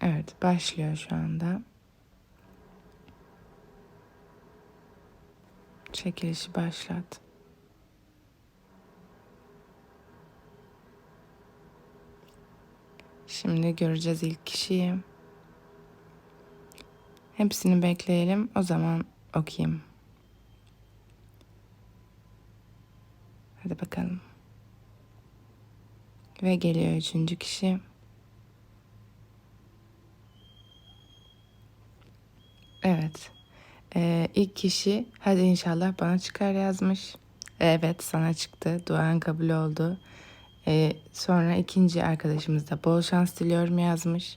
Evet başlıyor şu anda. Çekilişi başlat. Şimdi göreceğiz ilk kişiyi. Hepsini bekleyelim. O zaman okuyayım. Hadi bakalım. Ve geliyor üçüncü kişi. Evet. Ee, ilk kişi hadi inşallah bana çıkar yazmış. Evet sana çıktı. Duan kabul oldu. Ee, sonra ikinci arkadaşımız da bol şans diliyorum yazmış.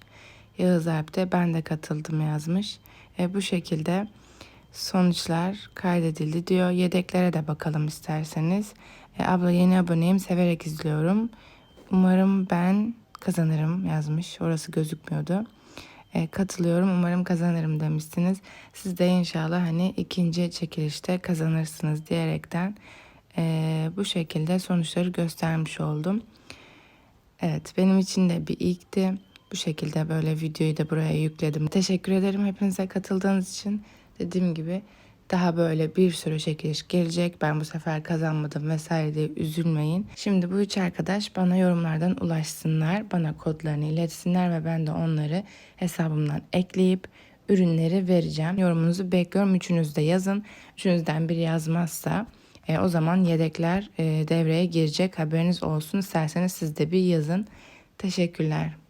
Yağız Alp de ben de katıldım yazmış. Ee, bu şekilde sonuçlar kaydedildi diyor. Yedeklere de bakalım isterseniz. Ee, abla yeni aboneyim severek izliyorum. Umarım ben kazanırım yazmış. Orası gözükmüyordu. E, katılıyorum. Umarım kazanırım demişsiniz. Siz de inşallah hani ikinci çekilişte kazanırsınız diyerekten e, bu şekilde sonuçları göstermiş oldum. Evet benim için de bir ilkti. Bu şekilde böyle videoyu da buraya yükledim. Teşekkür ederim hepinize katıldığınız için. Dediğim gibi daha böyle bir sürü çekiliş gelecek. Ben bu sefer kazanmadım vesaire diye üzülmeyin. Şimdi bu üç arkadaş bana yorumlardan ulaşsınlar. Bana kodlarını iletsinler ve ben de onları hesabımdan ekleyip ürünleri vereceğim. Yorumunuzu bekliyorum. Üçünüz de yazın. Üçünüzden biri yazmazsa e, o zaman yedekler e, devreye girecek. Haberiniz olsun. İsterseniz siz de bir yazın. Teşekkürler.